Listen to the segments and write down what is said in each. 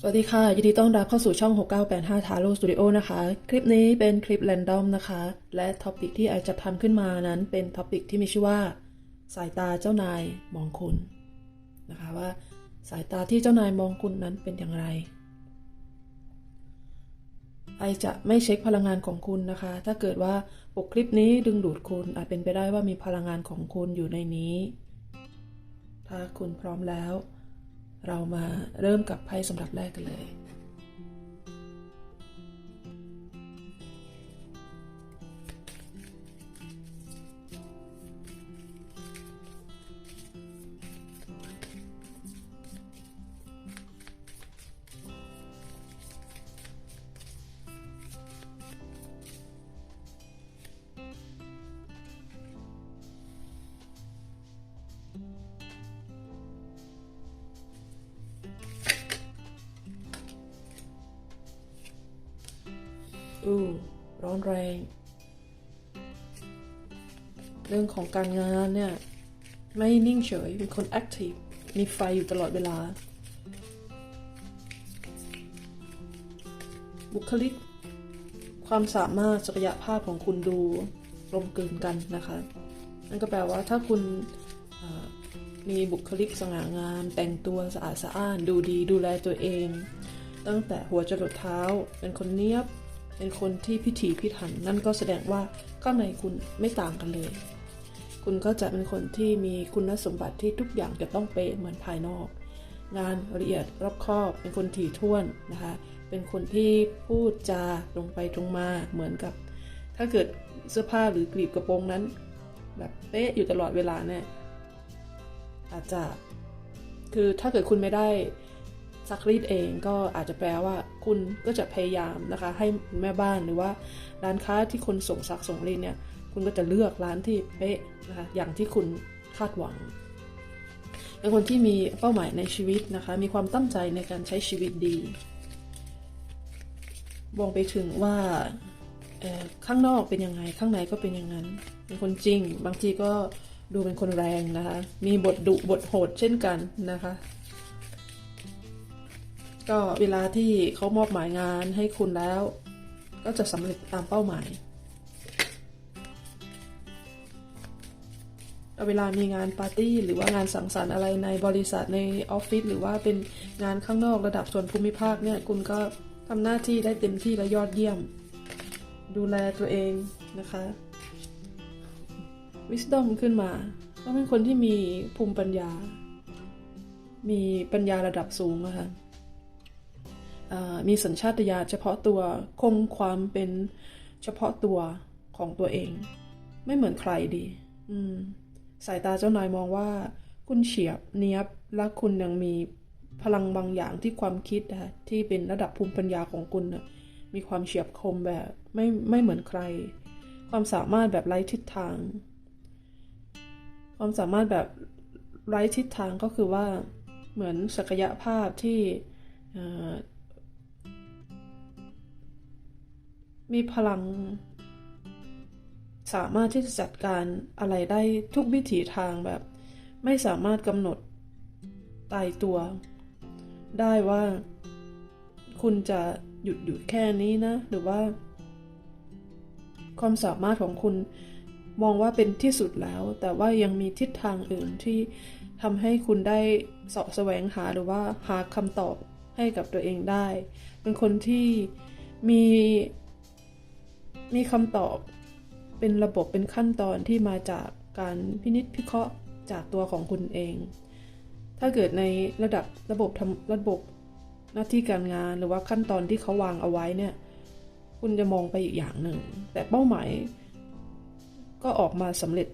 สวัสดีค่ะ ยินดีต้อนรับเข้าสู่ช่อง 6985 Taro Studio นะคะ คลิปนี้เป็นคลิป r รนดอมนะคะ และท็อปิกที่ไอจะทำขึ้นมานั้นเป็นท็อปิกที่มีชื่อว่า สายตาเจ้านายมองคุณนะคะว่า สายตาที่เจ้านายมองคุณนั้นเป็นอย่างไร ไอจะไม่เช็คพลังงานของคุณนะคะ ถ้าเกิดว่าปกคลิปนี้ดึงดูดคุณอาจเป็นไปได้ว่ามีพลังงานของคุณอยู่ในนี้ ถ้าคุณพร้อมแล้ว เรามาเริ่มกับไพ่สำหรับแรกกันเลย อู้ร้อนแรง เรื่องของการงานเนี่ย ไม่นิ่งเฉยเป็นคนแอคทีฟมีไฟอยู่ตลอดเวลา บุคลิก ความสามารถศักยภาพของคุณดูกลมกลืนกันนะคะ นั่นก็แปลว่าถ้าคุณ มีบุคลิกสง่างาม แต่งตัวสะอาดสะอ้าน ดูดีดูแลตัวเอง ตั้งแต่หัวจรดเท้า เป็นคนเนียบ เป็นคนที่พิถีพิถัน นั่นก็แสดงว่าข้างในคุณไม่ต่างกันเลย คุณก็จะเป็นคนที่มีคุณสมบัติที่ทุกอย่างจะต้องเป๊ะเหมือนภายนอก งานละเอียดรอบคอบ เป็นคนถี่ถ้วนนะคะ เป็นคนที่พูดจาตรงไปตรงมาเหมือนกับ ถ้าเกิดเสื้อผ้าหรือกลีบกระโปรงนั้น แบบเป๊ะอยู่ตลอดเวลาเนี่ย อาจจะคือถ้าเกิดคุณไม่ได้ซักรีดเองก็อาจจะแปลว่าคุณก็จะพยายามนะคะ ให้แม่บ้านหรือว่าร้านค้าที่คนส่งซักส่งรีดเนี่ย คุณก็จะเลือกร้านที่เป๊ะนะคะอย่างที่คุณคาดหวังเป็นคนที่มีเป้าหมายในชีวิตนะคะ มีความตั้งใจในการใช้ชีวิตดีมองไปถึงว่าข้างนอกเป็นยังไงข้างในก็เป็นอย่างนั้นเป็นคนจริง บางทีก็ ดูเป็นคนแรงนะคะ มีบทดุบทโหดเช่นกันนะคะ ก็เวลาที่เขามอบหมายงานให้คุณแล้ว ก็จะสำเร็จตามเป้าหมายเวลามีงานปาร์ตี้หรือว่างานสังสรรค์อะไรในบริษัทในออฟฟิศหรือว่าเป็นงานข้างนอกระดับส่วนภูมิภาคเนี่ยคุณก็ทำหน้าที่ได้เต็มที่และยอดเยี่ยม ดูแลตัวเองนะคะ wisdom ขึ้นมาก็เป็นคนที่มีภูมิปัญญา มีปัญญาระดับสูงนะคะมีสัญชาตญาณเฉพาะตัวคงความเป็นเฉพาะตัวของตัวเอง ไม่เหมือนใครดี อืม สายตาเจ้านายมองว่า คุณเฉียบเนียบและคุณยังมีพลังบางอย่างที่ความคิดนะคะที่เป็นระดับภูมิปัญญาของคุณนะมีความเฉียบคมแบบไม่ไม่เหมือนใคร ความสามารถแบบไร้ทิศทาง ความสามารถแบบไร้ทิศทางก็คือว่าเหมือนศักยภาพที่มีพลัง สามารถที่จะจัดการอะไรได้ทุกวิถีทางแบบ ไม่สามารถกำหนดตายตัว ได้ว่าคุณจะหยุดอยู่แค่นี้นะ หรือว่า ความสามารถของคุณ มองว่าเป็นที่สุดแล้ว แต่ว่ายังมีทิศทางอื่นที่ทำให้คุณได้เสาะแสวงหาหรือว่าหาคำตอบให้กับตัวเองได้ เป็นคนที่มีมีคำตอบเป็นระบบเป็นขั้นตอนที่มาจากการพินิจพิเคราะห์จากตัวของคุณเอง ถ้าเกิดในระดับระบบทำระบบหน้าที่การงานหรือว่าขั้นตอนที่เขาวางเอาไว้เนี่ย คุณจะมองไปอีกอย่างหนึ่ง แต่เป้าหมาย ก็ออกมาสำเร็จ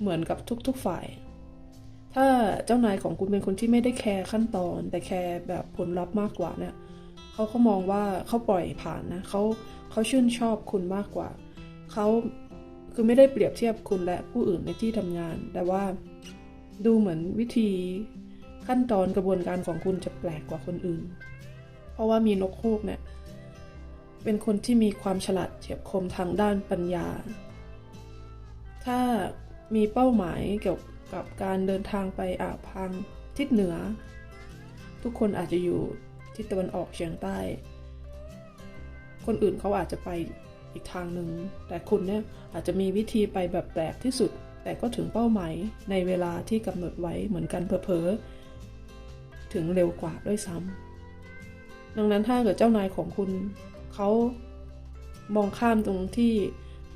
เหมือนกับทุกๆฝ่าย ถ้าเจ้านายของคุณเป็นคนที่ไม่ได้แคร์ขั้นตอน แต่แคร์แบบผลลัพธ์มากกว่าเนี่ยเขาเขามองว่าเขาปล่อยผ่านนะเขาเขาชื่นชอบคุณมากกว่าเขาคือไม่ได้เปรียบเทียบคุณและผู้อื่นในที่ทำงาน แต่ว่าดูเหมือนวิธีขั้นตอนกระบวนการของคุณจะแปลกกว่าคนอื่น เพราะว่ามีนกฮูกเนี่ยเป็นคนที่มีความฉลาดเฉียบคมทางด้านปัญญา ถ้ามีเป้าหมายเกี่ยวกับการเดินทางไปอ่าวพังทิศเหนือ ทุกคนอาจจะอยู่ทิศตะวันออกเฉียงใต้ คนอื่นเขาอาจจะไปอีกทางหนึ่ง แต่คุณเนี่ยอาจจะมีวิธีไปแบบแปลกที่สุด แต่ก็ถึงเป้าหมายในเวลาที่กำหนดไว้เหมือนกันเพอๆถึงเร็วกว่าด้วยซ้ำดังนั้นถ้าเกิดเจ้านายของคุณเขามองข้ามตรงที่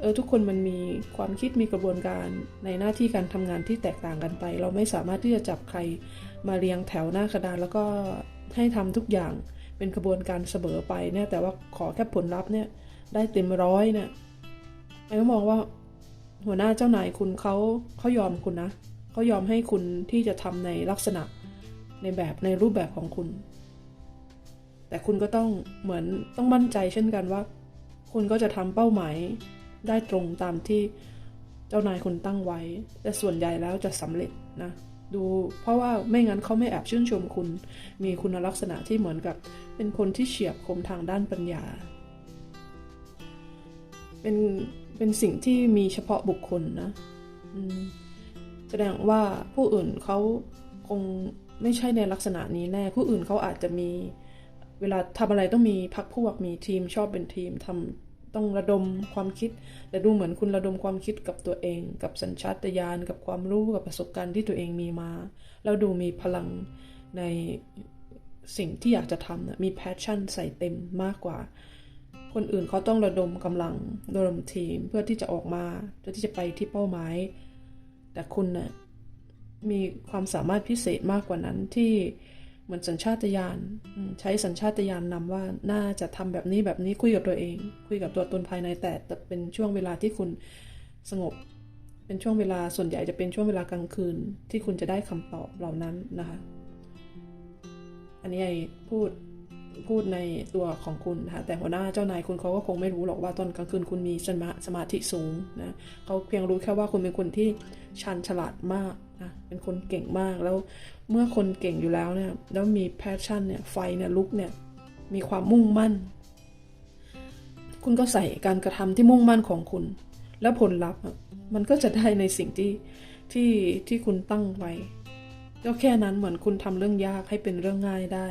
เออทุกคนมันมีความคิดมีกระบวนการในหน้าที่การทำงานที่แตกต่างกันไป เราไม่สามารถที่จะจับใครมาเรียงแถวหน้ากระดานแล้วก็ให้ทำทุกอย่างเป็นกระบวนการเสมอไปเนี่ยแต่ว่าขอแค่ผลลัพธ์เนี่ยได้เต็มร้อยเนี่ยไอ้ก็มองว่าหัวหน้าเจ้านายคุณเขาเขายอมคุณนะเขายอมให้คุณที่จะทำในลักษณะในแบบในรูปแบบของคุณ แต่คุณก็ต้องเหมือนต้องมั่นใจเช่นกันว่า คุณก็จะทำเป้าหมาย ได้ตรงตามที่เจ้านายคุณตั้งไว้ แต่ส่วนใหญ่แล้วจะสำเร็จนะดูเพราะว่าไม่งั้นเขาไม่แอบชื่นชมคุณ มีคุณลักษณะที่เหมือนกับ เป็นคนที่เฉียบคมทางด้านปัญญา เป็นเป็นสิ่งที่มีเฉพาะบุคคลนะแสดงว่าผู้อื่นเขาคงไม่ใช่ในลักษณะนี้แน่ ผู้อื่นเขาอาจจะมีเวลาทำอะไรต้องมีพักพวกมีทีมชอบเป็นทีมทำ ต้องระดมความคิด แต่ดูเหมือนคุณระดมความคิดกับตัวเอง กับสัญชาตญาณกับความรู้กับประสบการณ์ที่ตัวเองมีมา แล้วดูมีพลังในสิ่งที่อยากจะทำนะมีแพชชั่นใส่เต็มมากกว่า คนอื่นเขาต้องระดมกำลังระดมทีมเพื่อที่จะออกมาเพื่อที่จะไปที่เป้าหมาย แต่คุณนะ่ะมีความสามารถพิเศษมากกว่านั้นที่ เหมือนสัญชาตญาณใช้สัญชาตญาณนำว่าน่าจะทำแบบนี้แบบนี้คุยกับตัวเอง คุยกับตัวตนภายในแต่แต่เป็นช่วงเวลาที่คุณสงบ เป็นช่วงเวลาส่วนใหญ่จะเป็นช่วงเวลากลางคืน ที่คุณจะได้คำตอบเหล่านั้นนะคะ อันนี้ไอพูดพูดในตัวของคุณนะคะแต่หัวหน้าเจ้านายคุณเขาก็คงไม่รู้หรอกว่าตอนกลางคืนคุณมีสมาสมาธิสูงนะเขาเพียงรู้แค่ว่าคุณเป็นคนที่ชันฉลาดมากนะเป็นคนเก่งมากแล้ว เมื่อคนเก่งอยู่แล้วเนี่ยแล้วมีแพชชั่นเนี่ยไฟเนี่ยลุกเนี่ยมีความมุ่งมั่น คุณก็ใส่การกระทำที่มุ่งมั่นของคุณ แล้วผลลัพธ์มันก็จะได้ในสิ่งที่ที่ที่คุณตั้งไว้ก็แค่นั้นเหมือนคุณทำเรื่องยากให้เป็นเรื่องง่ายได้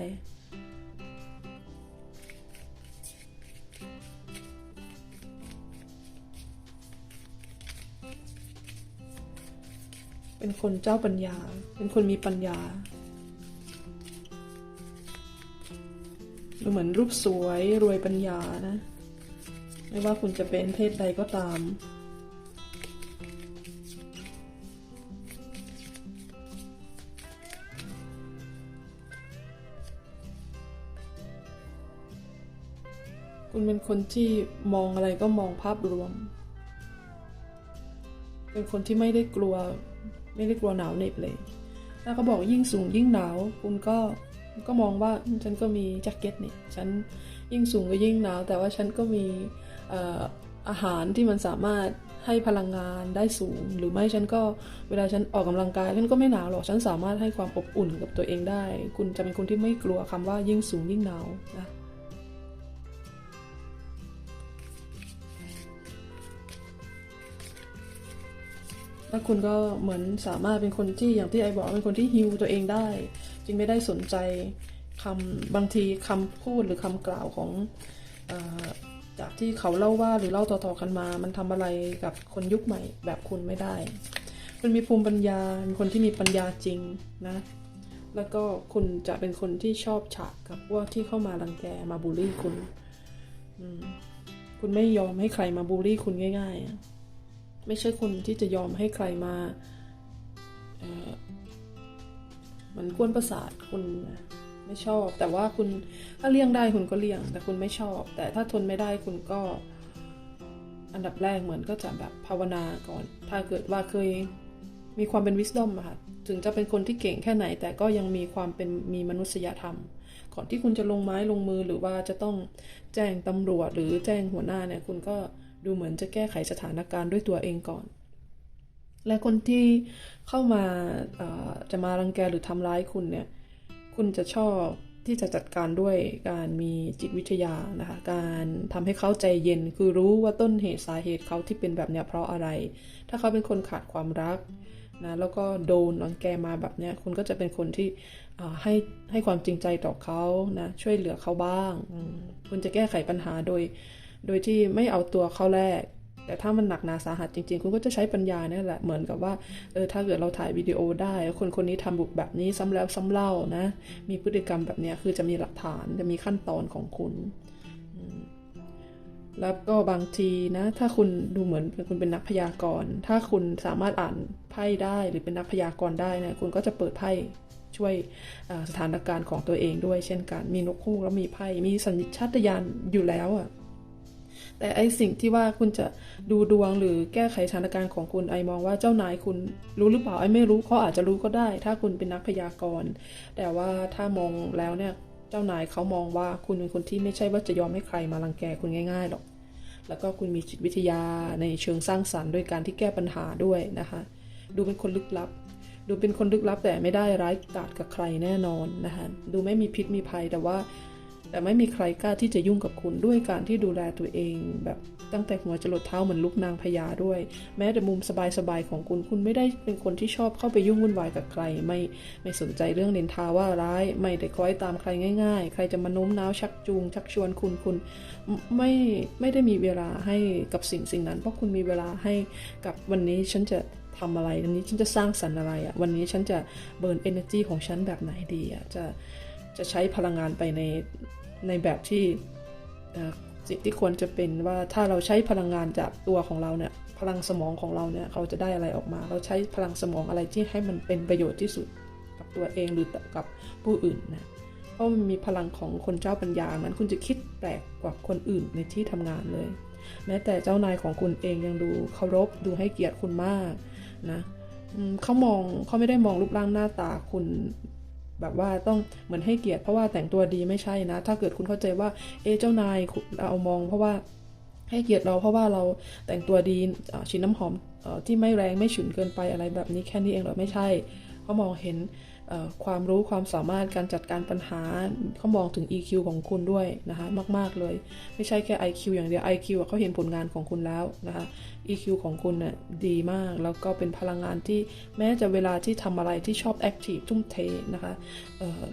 เป็นคนเจ้าปัญญา เป็นคนมีปัญญา ดูเหมือนรูปสวยรวยปัญญานะ ไม่ว่าคุณจะเป็นเพศใดก็ตาม คุณเป็นคนที่มองอะไรก็มองภาพรวม เป็นคนที่ไม่ได้กลัว ไม่ได้กลัวหนาวเหน็บเลยถ้าเขาบอกยิ่งสูงยิ่งหนาว คุณก็ก็มองว่าฉันก็มีแจ็คเก็ตนี่ฉันยิ่งสูงก็ยิ่งหนาว แต่ว่าฉันก็มีเอ่ออาหารที่มันสามารถให้พลังงานได้สูง หรือไม่ฉันก็เวลาฉันออกกำลังกายฉันก็ไม่หนาวหรอกฉันสามารถให้ความอบอุ่นกับตัวเองได้ คุณจะเป็นคนที่ไม่กลัวคำว่ายิ่งสูงยิ่งหนาวนะ แล้วคุณก็เหมือนสามารถเป็นคนที่อย่างที่ไอบอกเป็นคนที่ฮิวตัวเองได้ จึงไม่ได้สนใจคำบางทีคำพูดหรือคำกล่าวของอจากที่เขาเล่าว่าหรือเล่าต่อๆกันมา มันทำอะไรกับคนยุคใหม่แบบคุณไม่ได้ คุณมีภูมิปัญญาเป็นคนที่มีปัญญาจริงนะ แล้วก็คุณจะเป็นคนที่ชอบฉากกับพวกที่เข้ามารังแกมาบูลลี่คุณ คุณไม่ยอมให้ใครมาบูลลี่คุณง่ายๆอะ ไม่ใช่คนที่จะยอมให้ใครมาเหมันกวนประสาทคุณไม่ชอบ แต่ว่าคุณถ้าเลี่ยงได้คุณก็เลี่ยง แต่คุณไม่ชอบ แต่ถ้าทนไม่ได้คุณก็ อันดับแรกเหมือนก็จะแบบภาวนาก่อน ถ้าเกิดว่าเคยมีความเป็นวิส d อมอะค่ะถึงจะเป็นคนที่เก่งแค่ไหน แต่ก็ยังมีความเป็นมีมนุษยธรรม ก่อนที่คุณจะลงไม้ลงมือหรือว่าจะต้องแจ้งตำรวจหรือแจ้งหัวหน้าเนี่ยคุณก็ ดูเหมือนจะแก้ไขสถานการณ์ด้วยตัวเองก่อน และคนที่เข้ามาจะมารังแกหรือทำร้ายคุณเนี่ย คุณจะชอบที่จะจัดการด้วยการมีจิตวิทยานะคะ การทำให้เขาใจเย็น คือรู้ว่าต้นเหตุสาเหตุเขาที่เป็นแบบเนี้ยเพราะอะไร ถ้าเขาเป็นคนขาดความรักนะ แล้วก็โดนรังแกมาแบบเนี้ย คุณก็จะเป็นคนที่ให้ให้ความจริงใจต่อเขานะ ช่วยเหลือเขาบ้าง คุณจะแก้ไขปัญหาโดย โดยที่ไม่เอาตัวเข้าแรก แต่ถ้ามันหนักหนาสาหัสจริงๆ คุณก็จะใช้ปัญญาเนี่ยแหละ เหมือนกับว่า เออ ถ้าเกิดเราถ่ายวิดีโอได้ คนคนนี้ทำบุกแบบนี้ซ้ำแล้วซ้ำเล่านะ มีพฤติกรรมแบบนี้คือจะมีหลักฐาน จะมีขั้นตอนของคุณแล้วก็บางทีนะ ถ้าคุณดูเหมือนคุณเป็นนักพยากรณ์ ถ้าคุณสามารถอ่านไพ่ได้หรือเป็นนักพยากรณ์ได้นี่ยคุณก็จะเปิดไพ่ช่วยสถานการณ์ของตัวเองด้วยเช่นกัน มีนกคู่แล้วมีไพ่ มีสัญชาตญาณอยู่แล้วอะ แต่ไอสิ่งที่ว่าคุณจะดูดวงหรือแก้ไขสถานการณ์ของคุณไอมองว่าเจ้านายคุณรู้หรือเปล่าไอไม่รู้เขาอาจจะรู้ก็ได้ ถ้าคุณเป็นนักพยากรณ์ แต่ว่าถ้ามองแล้วเนี่ยเจ้านายเขามองว่าคุณเป็นคนที่ไม่ใช่ว่าจะยอมให้ใครมารังแกคุณง่ายๆหรอก แล้วก็คุณมีจิตวิทยาในเชิงสร้างสรรค์ด้วยการที่แก้ปัญหาด้วยนะคะ ดูเป็นคนลึกลับ ดูเป็นคนลึกลับแต่ไม่ได้ร้ายกาจกับใครแน่นอนนะคะ ดูไม่มีพิษมีภัยแต่ว่า แต่ไม่มีใครกล้าที่จะยุ่งกับคุณด้วยการที่ดูแลตัวเอง แบบตั้งแต่หัวจรดเท้าเหมือนลูกนางพญาด้วย แม้แต่มุมสบายๆของคุณคุณไม่ได้เป็นคนที่ชอบเข้าไปยุ่งวุ่นวายกับใคร ไม่ไม่สนใจเรื่องนินทาว่าร้าย ไม่ได้คล้อยตามใครง่าย ๆ ใครจะมาโน้มน้าวชักจูง ชักชวนคุณคุณไม่ไม่ได้มีเวลาให้กับสิ่งสิ่งนั้น เพราะคุณมีเวลาให้กับวันนี้ฉันจะทำอะไรวันนี้ฉันจะสร้างสรรค์อะไรอะ่ะวันนี้ฉันจะเบิร์นเอเนอร์จีของฉันแบบไหนดีอะ่ะจะ จะใช้พลังงานไปในในแบบที่สิ่งที่ควรจะเป็นว่าถ้าเราใช้พลังงานจากตัวของเราเนี่ยพลังสมองของเราเนี่ยเราจะได้อะไรออกมา เราใช้พลังสมองอะไรที่ให้มันเป็นประโยชน์ที่สุดกับตัวเองหรือกับผู้อื่นนะเพราะมันมีพลังของคนเจ้าปัญญามันคุณจะคิดแปลกกว่าคนอื่นในที่ทำงานเลย แม้แต่เจ้านายของคุณเองยังดูเคารพดูให้เกียรติคุณมากนะเขามองเขาไม่ได้มองรูปร่างหน้าตาคุณ แบบว่าต้องเหมือนให้เกียรติเพราะว่าแต่งตัวดีไม่ใช่นะ ถ้าเกิดคุณเข้าใจว่าเอเจ้านายเรามองเพราะว่าให้เกียรติเราเพราะว่าเราแต่งตัวดีฉีดน้ำหอมอที่ไม่แรงไม่ฉุนเกินไปอะไรแบบนี้แค่นี้เองเหรอไม่ใช่เขามองเห็นความรู้ความสามารถการจัดการปัญหาเขามองถึง EQ ของคุณด้วยนะคะมาก ๆ เลย ไม่ใช่แค่ IQ อย่างเดียว IQ เขาเห็นผลงานของคุณแล้วนะคะ EQ ของคุณน่ะดีมาก แล้วก็เป็นพลังงานที่แม้จะเวลาที่ทำอะไรที่ชอบแอคทีฟทุ่มเทนะคะ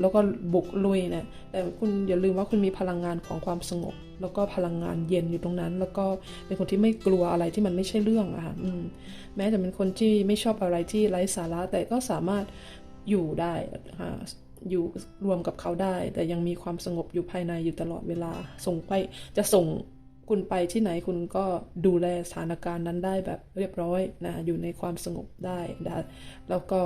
แล้วก็บุกลุยเนี่ยแต่คุณอย่าลืมว่าคุณมีพลังงานของความสงบ แล้วก็พลังงานเย็นอยู่ตรงนั้น แล้วก็เป็นคนที่ไม่กลัวอะไรที่มันไม่ใช่เรื่องอะค่ะมแม้จะเป็นคนที่ไม่ชอบอะไรที่ไร้สาระแต่ก็สามารถอยู่ได้อ่าอยู่รวมกับเขาได้ แต่ยังมีความสงบอยู่ภายในอยู่ตลอดเวลาส่งไปจะส่ง คุณไปที่ไหนคุณก็ดูแลสถานการณ์นั้นได้แบบเรียบร้อยนะ อยู่ในความสงบได้นะแล้วก็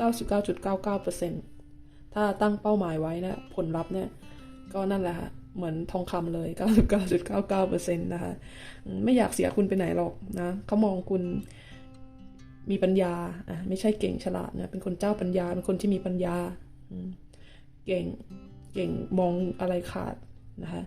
99.99%ถ้าตั้งเป้าหมายไว้นะ ผลลัพธ์เนี่ย ก็นั่นแหละค่ะเหมือนทองคำเลย 99.99%นะคะ ไม่อยากเสียคุณไปไหนหรอกนะเขามองคุณมีปัญญาอะไม่ใช่เก่งฉลาดนะ เป็นคนเจ้าปัญญา เป็นคนที่มีปัญญา เก่ง เก่งมองอะไรขาดนะคะ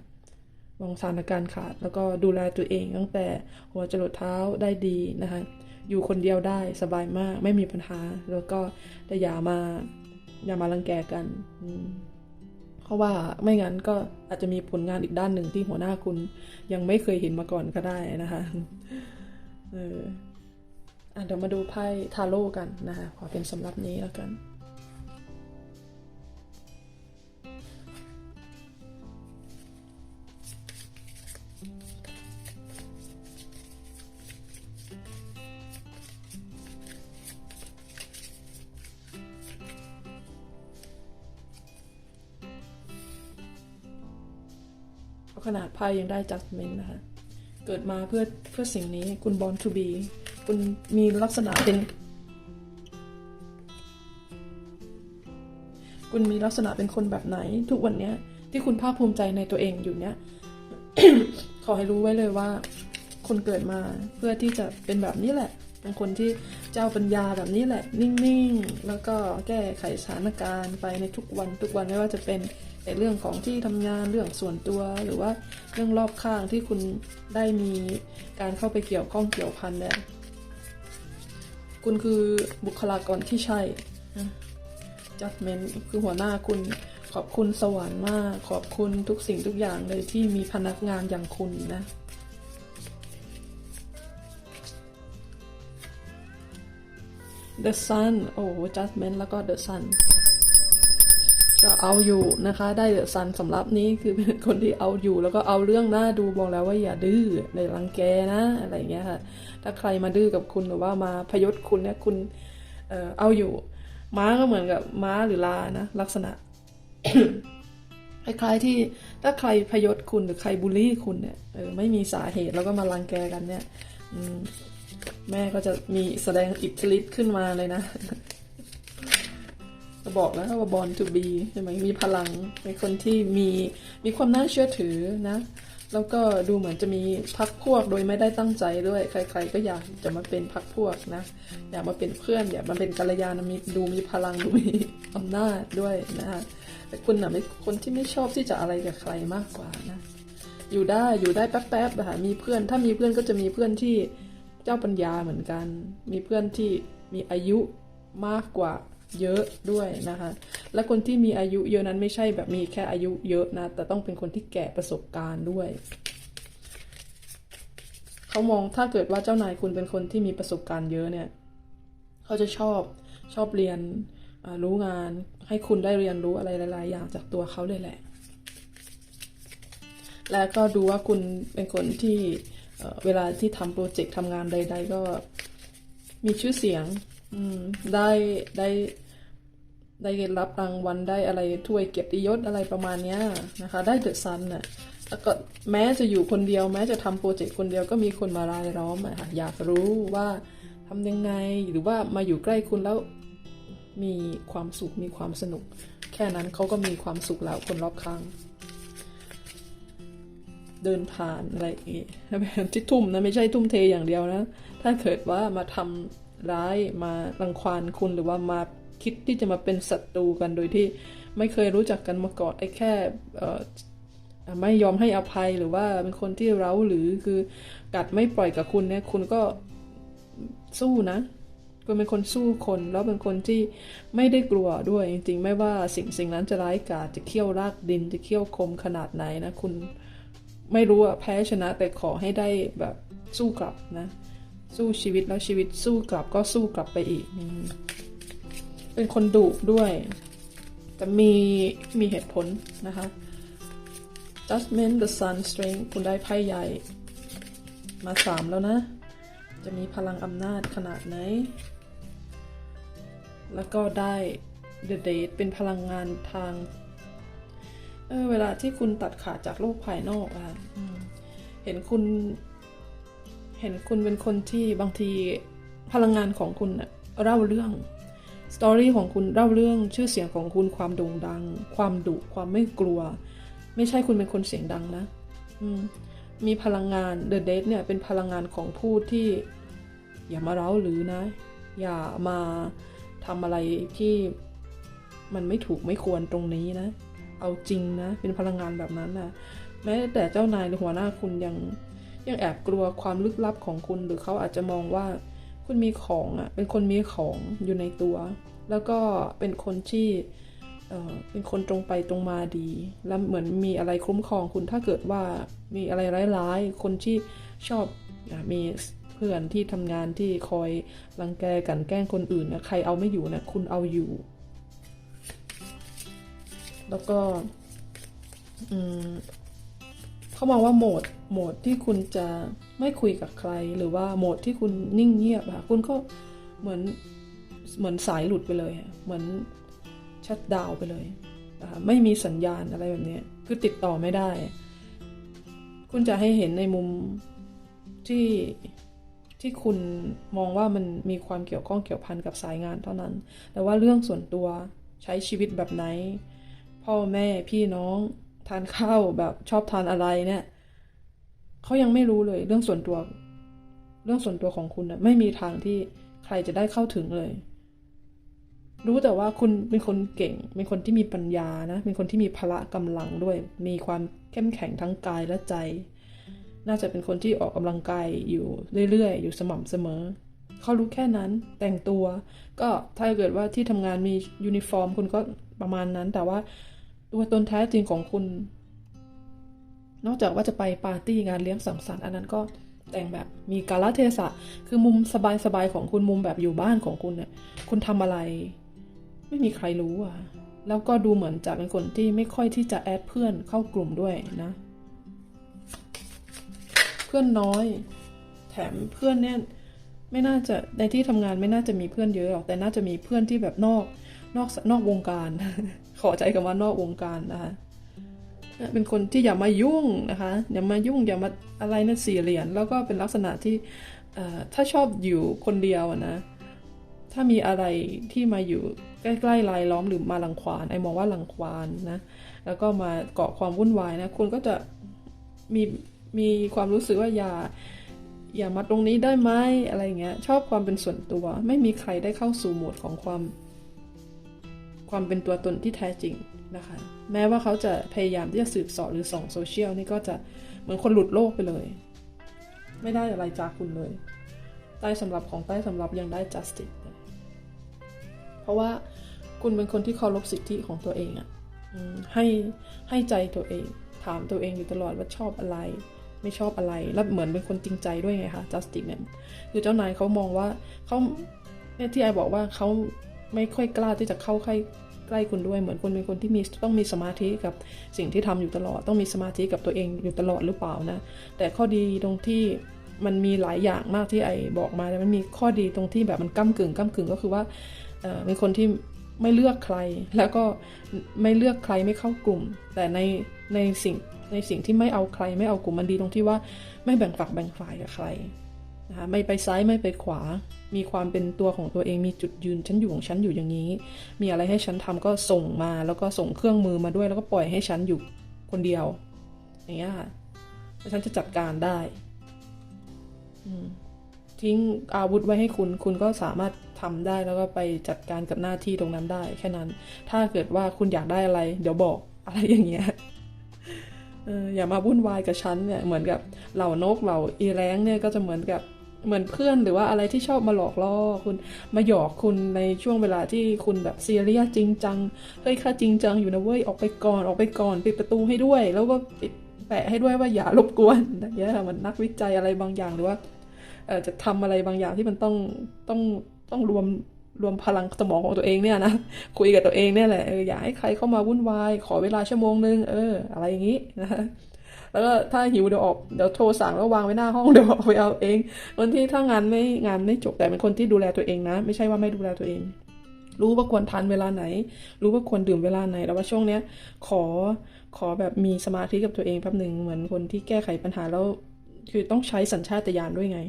มองสานการขาด แล้วก็ดูแลตัวเองตั้งแต่หัวจรดเท้าได้ดีนะคะอยู่คนเดียวได้สบายมากไม่มีปัญหา แล้วก็แต่อย่ามาอย่ามารังแกกันเพราะว่าไม่งั้นก็อาจจะมีผลงานอีกด้านหนึ่งที่หัวหน้าคุณยังไม่เคยเห็นมาก่อนก็ได้นะคะเอออะเดี๋ยวมาดูไพ่ทาโร่กันนะคะขอเป็นสำหรับนี้แล้วกัน ขนาดไพ่ยังได้ judgment นะคะ เกิดมาเพื่อเพื่อสิ่งนี้คุณ born to be คุณมีลักษณะเป็น คุณมีลักษณะเป็นคนแบบไหน ทุกวันเนี้ย ที่คุณภาคภูมิใจในตัวเองอยู่เนี้ยขอให้รู้ไว้เลยว่า คนเกิดมาเพื่อที่จะเป็นแบบนี้แหละเป็นคนที่เจ้าปัญญาแบบนี้แหละ นิ่งๆ แล้วก็แก้ไขสถานการณ์ไปในทุกวันทุกวันไม่ว่าจะเป็น ในเรื่องของที่ทำงานเรื่องส่วนตัวหรือว่าเรื่องรอบข้างที่คุณได้มีการเข้าไปเกี่ยวข้องเกี่ยวพันเนี่ยคุณคือบุคลากรที่ใช่จัดเมนคือหัวหน้าคุณขอบคุณสวรรค์มาก ขอบคุณทุกสิ่งทุกอย่างเลยที่มีพนักงานอย่างคุณนะ The Sun โอ้โห Judgment แล้วก็ The Sun ก็เอาอยู่นะคะ ได้ The Sun สำหรับนี้คือเป็นคนที่เอาอยู่ แล้วก็เอาเรื่องหน้าดูบอกแล้วว่าอย่าดื้อในรังแกนะอะไรอย่างเงี้ยค่ะ ถ้าใครมาดื้อกับคุณหรือว่ามาพยศคุณเนี่ยคุณเออเอาอยู่ ม้าก็เหมือนกับม้าหรือลานะลักษณะคล้ายๆที่ถ้าใครพยศคุณหรือใครบูลลี่คุณเนี่ยเออไม่มีสาเหตุแล้วก็มารังแกกันเนี่ยแม่ก็จะมีแสดงอิทธิฤทธิ์ขึ้นมาเลยนะ ก็บอกแล้วว่าบอลทูบีใช่ไหมมีพลังเป็นคนที่มีมีความน่าเชื่อถือนะ แล้วก็ดูเหมือนจะมีพักพวกโดยไม่ได้ตั้งใจด้วย ใคร ๆ ก็อยากจะมาเป็นพักพวกนะ อยากมาเป็นเพื่อนอยากมาเป็นกัลยาณมิตรดูมีพลังดูมีอำนาจด้วยนะฮะแต่คุณน่ะเป็นคนที่ไม่ชอบที่จะอะไรกับใครมากกว่านะ อยู่ได้อยู่ได้แป๊บๆนะคะมีเพื่อนถ้ามีเพื่อนก็จะมีเพื่อนที่เจ้าปัญญาเหมือนกัน มีเพื่อนที่มีอายุมากกว่า เยอะด้วยนะคะ และคนที่มีอายุเยอะนั้นไม่ใช่แบบมีแค่อายุเยอะนะ แต่ต้องเป็นคนที่แก่ประสบการณ์ด้วย เขามองถ้าเกิดว่าเจ้านายคุณเป็นคนที่มีประสบการณ์เยอะเนี่ย เขาจะชอบชอบเรียนรู้งานให้คุณได้เรียนรู้อะไรหลาย ๆ อย่างจากตัวเขาเลยแหละ แล้วก็ดูว่าคุณเป็นคนที่เเวลาที่ทำโปรเจกต์ทำงานใด ๆ ก็มีชื่อเสียงได้ได้ ได้รับรางวัลได้อะไรถ้วยเกียรติยศอะไรประมาณเนี้ยนะคะ ได้เดอะซันน่ะแล้วก็แม้จะอยู่คนเดียวแม้จะทำโปรเจกต์คนเดียวก็มีคนมารายล้อมอะค่ะอยากรู้ว่าทำยังไงหรือว่ามาอยู่ใกล้คุณแล้วมีความสุขมีความสนุก แค่นั้นเขาก็มีความสุขแล้วคนรอบข้าง เดินผ่านอะไรอย่างงี้แบบที่ทุ่มนะไม่ใช่ทุ่มเทอย่างเดียวนะ ถ้าเกิดว่ามาทำร้ายมารังควานคุณหรือว่ามา คิดที่จะมาเป็นศัตรูกันโดยที่ไม่เคยรู้จักกันมาก่อนไอ้แค่ไม่ยอมให้อภัยหรือว่าเป็นคนที่เร้าหรือคือกัดไม่ปล่อยกับคุณเนี่ยคุณก็สู้นะคุณเป็นคนสู้คนแล้วเป็นคนที่ไม่ได้กลัวด้วยจริงๆ ไม่ว่าสิ่งสิ่งนั้นจะร้ายกาจจะเคี่ยวรากดินจะเคี่ยวคมขนาดไหนนะ คุณไม่รู้อะแพ้ชนะแต่ขอให้ได้แบบสู้กลับนะ สู้ชีวิตแล้วชีวิตสู้กลับก็สู้กลับไปอีก เป็นคนดุด้วย แต่มีมีเหตุผลนะคะ Judgment the Sun Strength คุณได้ไพ่ใหญ่ มาสามแล้วนะ จะมีพลังอำนาจขนาดไหน แล้วก็ได้ The Date เป็นพลังงานทางเออเวลาที่คุณตัดขาดจากโลกภายนอกอะเห็นคุณ เห็นคุณเป็นคนที่บางทีพลังงานของคุณอะเล่าเรื่อง สตอรี่ของคุณเล่าเรื่องชื่อเสียงของคุณความโด่งดัง ความดุความไม่กลัว ไม่ใช่คุณเป็นคนเสียงดังนะอืมมีพลังงาน The Date เนี่ยเป็นพลังงานของผู้ที่ อย่ามาเร้าหรือนะ อย่ามาทำอะไรที่มันไม่ถูกไม่ควรตรงนี้นะ เอาจริงนะ เป็นพลังงานแบบนั้นนะแม้แต่เจ้านายหรือหัวหน้าคุณยังยังแอบกลัวความลึกลับของคุณหรือเขาอาจจะมองว่า คุณมีของอะเป็นคนมีของอยู่ในตัว แล้วก็เป็นคนที่เอ่อเป็นคนตรงไปตรงมาดี แล้วเหมือนมีอะไรคุ้มครองคุณถ้าเกิดว่ามีอะไรร้ายๆ คนที่ชอบอมีเพื่อนที่ทำงานที่คอยรังแกกันแกล้งคนอื่นนะใครเอาไม่อยู่นะคุณเอาอยู่ แล้วก็อืมเขามองว่าโหมดโหมดที่คุณจะไม่คุยกับใครหรือว่าโหมดที่คุณนิ่งเงียบอะคุณก็เหมือนเหมือนสายหลุดไปเลยเหมือนชัดดาวไปเลยนะคะไม่มีสัญญาณอะไรแบบนี้คือติดต่อไม่ได้ คุณจะให้เห็นในมุมที่ที่คุณมองว่ามันมีความเกี่ยวข้องเกี่ยวพันกับสายงานเท่านั้น แต่ว่าเรื่องส่วนตัวใช้ชีวิตแบบไหน พ่อแม่พี่น้องทานข้าวแบบชอบทานอะไรเนี่ย เขายังไม่รู้เลยเรื่องส่วนตัว เรื่องส่วนตัวของคุณนะไม่มีทางที่ใครจะได้เข้าถึงเลย รู้แต่ว่าคุณเป็นคนเก่ง เป็นคนที่มีปัญญานะ เป็นคนที่มีพละกำลังด้วย มีความเข้มแข็งทั้งกายและใจ น่าจะเป็นคนที่ออกกำลังกายอยู่เรื่อยๆ อยู่สม่ำเสมอเขารู้แค่นั้นแต่งตัว ก็ถ้าเกิดว่าที่ทำงานมียูนิฟอร์ม คุณก็ประมาณนั้น แต่ว่าตัวตนแท้จริงของคุณ นอกจากว่าจะไปปาร์ตี้งานเลี้ยงสังสรรค์อันนั้นก็แต่งแบบมีกาลเทศะ คือมุมสบายๆของคุณมุมแบบอยู่บ้านของคุณเนี่ย คุณทำอะไร ไม่มีใครรู้อะ แล้วก็ดูเหมือนจะเป็นคนที่ไม่ค่อยที่จะแอดเพื่อนเข้ากลุ่มด้วยนะ เพื่อนน้อย แถมเพื่อนเนี่ยไม่น่าจะในที่ทำงานไม่น่าจะมีเพื่อนเยอะหรอก แต่น่าจะมีเพื่อนที่แบบนอกนอกนอกวงการ ขอใจคำว่านอกวงการนะคะ เป็นคนที่อย่ามายุ่งนะคะ อย่ามายุ่งอย่ามาอะไรนั่นสี่เหรียญแล้วก็เป็นลักษณะที่ถ้าชอบอยู่คนเดียวนะ ถ้ามีอะไรที่มาอยู่ใกล้ๆรายล้อมหรือมาลังควานไอมองว่าลังควานนะ แล้วก็มาเกาะความวุ่นวายนะคุณก็จะมีมีความรู้สึกว่าอย่าอย่ามาตรงนี้ได้ไหมอะไรเงี้ยชอบความเป็นส่วนตัว ไม่มีใครได้เข้าสู่โหมดของความ ความเป็นตัวตนที่แท้จริง นะคะ แม้ว่าเขาจะพยายามที่จะสืบสอบหรือส่องโซเชียลนี่ก็จะเหมือนคนหลุดโลกไปเลย ไม่ได้อะไรจากคุณเลย ใต้สำหรับของใต้สำหรับยังได้ justice เพราะว่าคุณเป็นคนที่เคารพสิทธิของตัวเองอะให้ให้ใจตัวเอง ถามตัวเองอยู่ตลอดว่าชอบอะไร ไม่ชอบอะไร แล้วเหมือนเป็นคนจริงใจด้วยไงคะ justice เนี่ยคือเจ้านายเขามองว่าเขาเนี่ยที่ไอบอกว่าเขาไม่ค่อยกล้าที่จะเข้าใกล้ ล้คุณด้วย เหมือนคนเป็นคนที่มีต้องมีสมาธิกับสิ่งที่ทำอยู่ตลอด ต้องมีสมาธิกับตัวเองอยู่ตลอดหรือเปล่านะ แต่ข้อดีตรงที่มันมีหลายอย่างมากที่ไอบอกมาแต่มันมีข้อดีตรงที่แบบมันก้ากึ่งก้ากึ่งก็คือว่าเป็นคนที่ไม่เลือกใคร แล้วก็ไม่เลือกใครไม่เข้ากลุ่ม แต่ในในสิ่งในสิ่งที่ไม่เอาใครไม่เอากลุ่มมันดีตรงที่ว่าไม่แบ่งฝักแบ่งฝ่ายกับใคร นะคะไม่ไปซ้ายไม่ไปขวา มีความเป็นตัวของตัวเองมีจุดยืนฉันอยู่ของฉันอยู่อย่างนี้ มีอะไรให้ฉันทำก็ส่งมาแล้วก็ส่งเครื่องมือมาด้วย แล้วก็ปล่อยให้ฉันอยู่คนเดียว อย่างเงี้ยค่ะแล้วฉันจะจัดการได้อทิ้งอาวุธไว้ให้คุณ คุณก็สามารถทำได้แล้วก็ไปจัดการกับหน้าที่ตรงนั้นได้ แค่นั้น ถ้าเกิดว่าคุณอยากได้อะไร เดี๋ยวบอกอะไรอย่างเงี้ยอออย่ามาวุ่นวายกับฉันเนี่ยเหมือนกับเหล่านกเหล่าอีแรงเนี่ยก็จะเหมือนกับ เหมือนเพื่อนหรือว่าอะไรที่ชอบมาหลอกล่อคุณมาหยอกคุณในช่วงเวลาที่คุณแบบซีเรียสจริงจังเฮ้ยข้าจริงจังอยู่นะเว้ยออกไปก่อนออกไปก่อนปิดประตูให้ด้วย แล้วก็ปิดแปะให้ด้วยว่าอย่ารบกวนอย่างเงี้ยค่ะมันนักวิจัยอะไรบางอย่างหรือว่าเอ่อจะทำอะไรบางอย่างที่มันต้องต้องต้องรวมรวมพลังสมองของตัวเองเนี่ยนะคุยกับตัวเองเนี่ยแหละเอออย่าให้ใครเข้ามาวุ่นวาย ขอเวลาชั่วโมงนึงเออ อะไรอย่างนี้นะ แล้วก็ถ้าหิวเดี๋ยวออกเดี๋ยวโทรสั่งแล้ววางไว้หน้าห้องเดี๋ยวออกไปเอาเองวันที่ถ้างานไม่งานไม่จบแต่เป็นคนที่ดูแลตัวเองนะ ไม่ใช่ว่าไม่ดูแลตัวเอง รู้ว่าควรทานเวลาไหน รู้ว่าควรดื่มเวลาไหนแต่ว่าช่วงเนี้ยขอขอแบบมีสมาธิกับตัวเองแป๊บหนึ่งเหมือนคนที่แก้ไขปัญหาแล้วคือต้องใช้สัญชาตญาณด้วยไง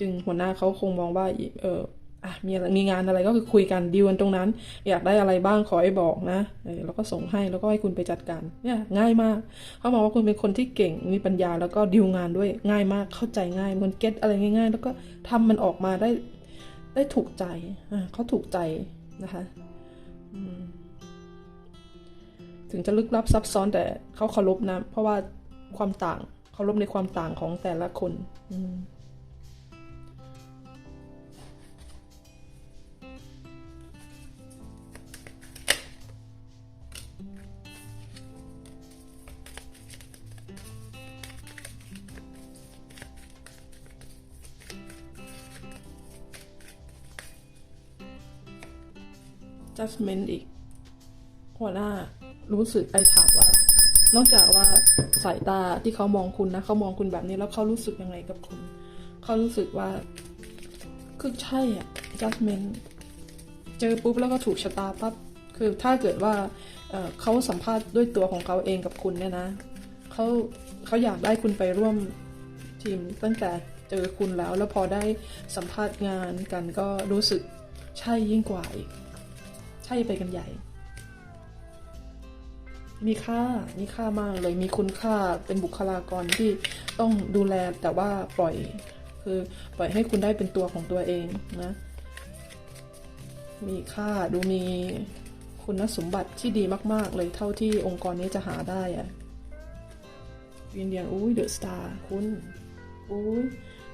จึงหัวหน้าเขาคงมองว่าเออ อะมีอะไรมีงานอะไรก็คือคุยกันดีลกันตรงนั้น อยากได้อะไรบ้างขอให้บอกนะแล้วก็ส่งให้แล้วก็ให้คุณไปจัดการเนี่ยง่ายมาก เขามองว่าคุณเป็นคนที่เก่งมีปัญญาแล้วก็ดีลงานด้วยง่ายมากเข้าใจง่ายมันเก็ตอะไรง่าย ๆ แล้วก็ทำมันออกมาได้ได้ถูกใจอะเขาถูกใจนะคะถึงจะลึกลับซับซ้อนแต่เขาเคารพนะเพราะว่าความต่างเคารพในความต่างของแต่ละคน อืม judgment อีก หัวหน้ารู้สึกไอถามว่า นอกจากว่าสายตาที่เขามองคุณนะเขามองคุณแบบนี้แล้วเขารู้สึกยังไงกับคุณ เขารู้สึกว่า คือใช่อะ judgment เจอปุ๊บแล้วก็ถูกชะตาปั๊บคือถ้าเกิดว่าเอ่อเขาสัมภาษณ์ด้วยตัวของเขาเองกับคุณเนี่ยนะเขาเขาอยากได้คุณไปร่วมทีมตั้งแต่เจอคุณแล้ว แล้วพอได้สัมภาษณ์งานกันก็รู้สึกใช่ยิ่งกว่าอีก ใช่ไปกันใหญ่ มีค่า มีค่ามากเลย มีคุณค่าเป็นบุคลากรที่ต้องดูแลแต่ว่าปล่อย คือปล่อยให้คุณได้เป็นตัวของตัวเองนะ มีค่าดูมีคุณสมบัติที่ดีมาก ๆ เลยเท่าที่องค์กรนี้จะหาได้อะยืนยันอุ้ยเดอะสตาร์คุณอุ้ย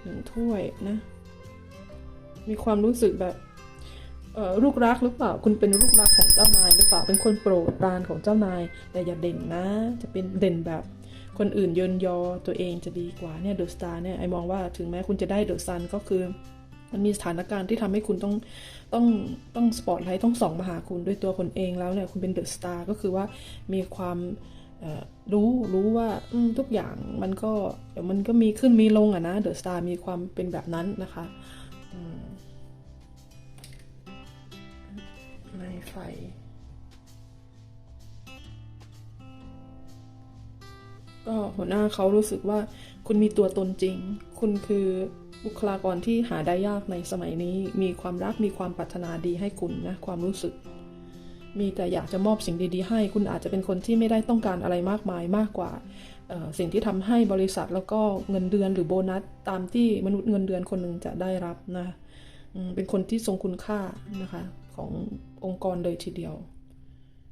หนึ่งถ้วยนะ มีความรู้สึกแบบ ลูกรักหรือเปล่า คุณเป็นลูกรักของเจ้านายหรือเปล่า เป็นคนโปรดปรานของเจ้านาย แต่อย่าเด่นนะ จะเป็นเด่นแบบคนอื่นเยินยอตัวเองจะดีกว่าเนี่ยเดอะสตาร์เนี่ยไอมองว่าถึงแม้คุณจะได้เดอะซันก็คือ มันมีสถานการณ์ที่ทำให้คุณต้องต้องต้องสปอตไลท์ต้องส่องมาหาคุณด้วยตัวคนเองแล้วเนี่ยคุณเป็นเดอะสตาร์ก็คือว่ามีความรู้รู้ว่าทุกอย่างมันก็เดี๋ยวมันก็มีขึ้นมีลงอะนะเดอะสตาร์มีความเป็นแบบนั้นนะคะ ไฟ ก็หัวหน้าเขารู้สึกว่าคุณมีตัวตนจริง คุณคือบุคลากรที่หาได้ยากในสมัยนี้ มีความรักมีความปรารถนาดีให้คุณนะความรู้สึก มีแต่อยากจะมอบสิ่งดีๆ ให้ คุณอาจจะเป็นคนที่ไม่ได้ต้องการอะไรมากมายมากกว่าสิ่งที่ทำให้บริษัทแล้วก็เงินเดือนหรือโบนัสตามที่มนุษย์เงินเดือนคนหนึ่งจะได้รับนะเป็นคนที่ทรงคุณค่านะคะของ องค์กรเลยทีเดียว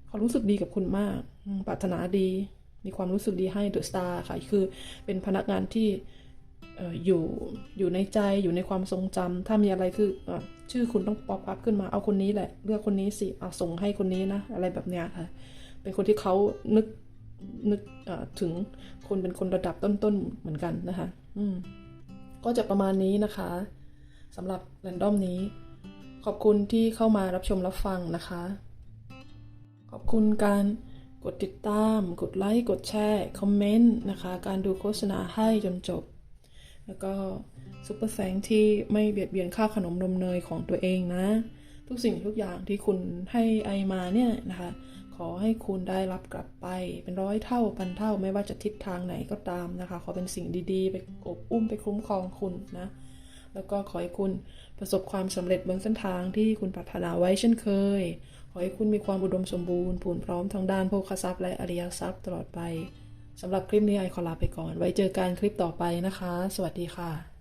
เขารู้สึกดีกับคุณมาก ปรารถนาดี มีความรู้สึกดีให้เดอะสตาร์ค่ะ คือเป็นพนักงานที่ออยู่อยู่ในใจอยู่ในความทรงจำถ้ามีอะไรคืออชื่อคุณต้องป๊อปอัพขึ้นมาเอาคนนี้แหละ เลือกคนนี้สิเอาส่งให้คนนี้นะ อะไรแบบเนี้ยค่ะ เป็นคนที่เขานึกนึกถึงคนเป็นคนระดับต้นๆเหมือนกันนะคะ อืมก็จะประมาณนี้นะคะสำหรับแรนดอมนี้ ขอบคุณที่เข้ามารับชมรับฟังนะคะ ขอบคุณการกดติดตาม กดไลค์ กดแชร์ คอมเมนต์นะคะ การดูโฆษณาให้จนจบ แล้วก็ซุปเปอร์แซงที่ไม่เบียดเบียนค่าขนมนมเนยของตัวเองนะ ทุกสิ่งทุกอย่างที่คุณให้ไอมาเนี่ยนะคะ ขอให้คุณได้รับกลับไป เป็นร้อยเท่าพันเท่าไม่ว่าจะทิศทางไหนก็ตามนะคะ ขอเป็นสิ่งดีๆ ไปอบอุ้มไปคุ้มครองคุณนะ แล้วก็ขอให้คุณประสบความสำเร็จบนเส้นทางที่คุณปรารถนาไว้เช่นเคย ขอให้คุณมีความอุดมสมบูรณ์ผุนพร้อมทางด้านโภคทรัพย์และอริยทรัพย์ตลอดไปสำหรับคลิปนี้ไอขอลาไปก่อน ไว้เจอกันคลิปต่อไปนะคะ สวัสดีค่ะ